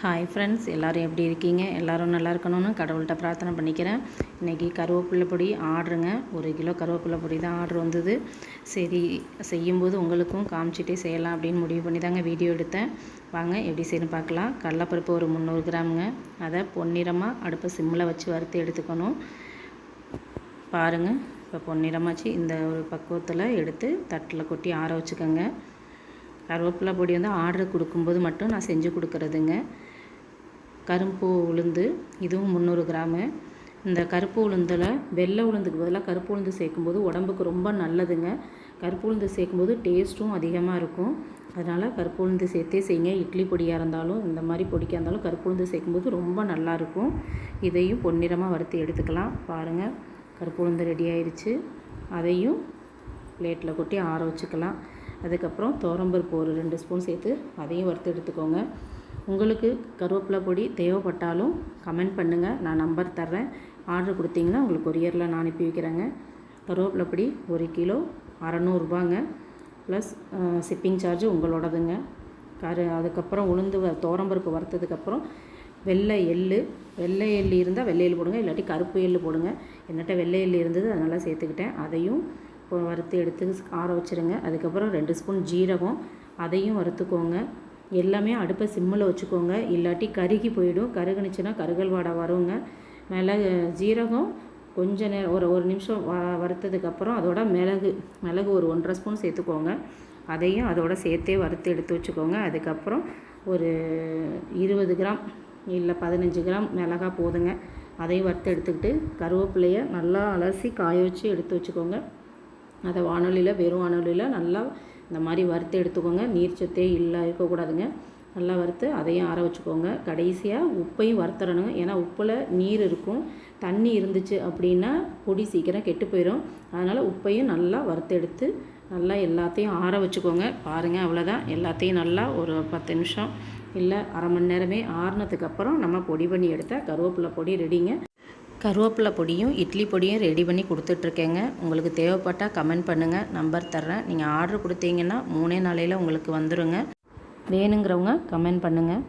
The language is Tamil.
ஹாய் ஃப்ரெண்ட்ஸ் எல்லோரும் எப்படி இருக்கீங்க? எல்லோரும் நல்லா இருக்கணும்னு கடவுள்கிட்ட பிரார்த்தனை பண்ணிக்கிறேன். இன்றைக்கி கருவேப்பிலை பொடி ஆர்டருங்க ஒரு கிலோ கருவேப்பிலை பொடி தான் ஆர்டர் வந்தது. சரி செய்யும்போது உங்களுக்கும் காமிச்சிட்டே செய்யலாம் அப்படின்னு முடிவு பண்ணி தாங்க வீடியோ எடுத்தேன். வாங்க எப்படி செய்யணும் பார்க்கலாம். கடலப்பருப்பு ஒரு முந்நூறு கிராமுங்க. அதை பொன்னிறமாக அடுப்பை சிம்மில் வச்சு வறுத்து எடுத்துக்கணும். பாருங்கள் இப்போ பொன்னிறமாச்சு. இந்த ஒரு பக்குவத்தில் எடுத்து தட்டில் கொட்டி ஆற வச்சுக்கோங்க. கருவேப்பிலை பொடி வந்து ஆர்டர் கொடுக்கும்போது மட்டும் நான் செஞ்சு கொடுக்குறதுங்க. கரும்பு உளுந்து இதுவும் முந்நூறு கிராமு. இந்த கருப்பு உளுந்தில் வெள்ளை உளுந்துக்கு பதிலாக கருப்பு உளுந்து சேர்க்கும்போது உடம்புக்கு ரொம்ப நல்லதுங்க. கருப்பு உளுந்து சேர்க்கும்போது டேஸ்ட்டும் அதிகமாக இருக்கும். அதனால் கருப்பு உளுந்து சேர்த்தே செய்யுங்க. இட்லி பொடியாக இருந்தாலும் இந்த மாதிரி பொடிக்காக இருந்தாலும் கருப்பு உளுந்து சேர்க்கும்போது ரொம்ப நல்லாயிருக்கும் இதையும் பொன்னிறமாக வறுத்து எடுத்துக்கலாம். பாருங்கள் கருப்பு உளுந்து ரெடி ஆயிடுச்சு அதையும் பிளேட்டில் கொட்டி ஆற வச்சுக்கலாம். அதுக்கப்புறம் தோரம்பருப்பு ஒரு ரெண்டு ஸ்பூன் சேர்த்து அதையும் வறுத்து எடுத்துக்கோங்க. உங்களுக்கு கருவேப்பிலை பொடி தேவைப்பட்டாலும் கமெண்ட் பண்ணுங்கள் நான் நம்பர் தர்றேன். ஆர்டர் கொடுத்தீங்கன்னா உங்களுக்கு கொரியரில் நான் அனுப்பி வைக்கிறேங்க. கருவேப்பிலை பொடி ஒரு கிலோ அறநூறுபாங்க ப்ளஸ் ஷிப்பிங் சார்ஜு உங்களோடதுங்க. கரு அதுக்கப்புறம் உளுந்து தோரம்பருப்பு வறுத்ததுக்கப்புறம் வெள்ளை எள் வெள்ளை எள் இருந்தால் வெள்ளை எள் போடுங்க. இல்லாட்டி கருப்பு எள் போடுங்க. என்னட்ட வெள்ளை எள் இருந்தது அதனால் சேர்த்துக்கிட்டேன். அதையும் இப்போ வறுத்து எடுத்து ஆற வச்சுருங்க. அதுக்கப்புறம் ரெண்டு ஸ்பூன் ஜீரகம் அதையும் வறுத்துக்கோங்க. எல்லாமே அடுப்பை சிம்மில் வச்சுக்கோங்க. இல்லாட்டி கருகி போயிடும். கருகுனுச்சுன்னா கருகல் வாடை வருங்க. மிளகு ஜீரகம் கொஞ்ச நேரம் ஒரு ஒரு நிமிஷம் வ வறுத்ததுக்கப்புறம் அதோட மிளகு மிளகு ஒரு ஒன்றரை ஸ்பூன் சேர்த்துக்கோங்க. அதையும் அதோட சேர்த்தே வறுத்து எடுத்து வச்சுக்கோங்க. அதுக்கப்புறம் ஒரு இருபது கிராம் இல்லை பதினஞ்சு கிராம் மிளகா போதுங்க. அதையும் வறுத்து எடுத்துக்கிட்டு கருவேப்பிலையை நல்லா அலசி காய வச்சு எடுத்து வச்சுக்கோங்க. அதை வானொலியில் வெறும் வானொலியில் நல்லா இந்த மாதிரி வறுத்து எடுத்துக்கோங்க. நீர் சத்தே இல்லை இருக்கக்கூடாதுங்க. நல்லா வறுத்து அதையும் ஆற வச்சுக்கோங்க. கடைசியாக உப்பையும் வறுத்துறணுங்க. ஏன்னா உப்பில் நீர் இருக்கும். தண்ணி இருந்துச்சு அப்படின்னா பொடி சீக்கிரம் கெட்டு போயிடும் அதனால் உப்பையும் நல்லா வறுத்து எடுத்து நல்லா எல்லாத்தையும் ஆற வச்சுக்கோங்க. பாருங்கள் அவ்வளோதான் எல்லாத்தையும் நல்லா ஒரு பத்து நிமிஷம் இல்லை அரை மணி நேரமே ஆறுனதுக்கப்புறம் நம்ம பொடி பண்ணி எடுத்தால் கருவேப்பிலை பொடி ரெடிங்க கருவேப்பிலை பொடியும் இட்லி பொடியும் ரெடி பண்ணி கொடுத்துட்ருக்கேங்க. உங்களுக்கு தேவைப்பட்டால் கமெண்ட் பண்ணுங்கள் நம்பர் தர்றேன். நீங்கள் ஆர்டர் கொடுத்தீங்கன்னா மூணே நாளையில் உங்களுக்கு வந்துடுங்க வேணுங்கிறவங்க கமெண்ட் பண்ணுங்கள்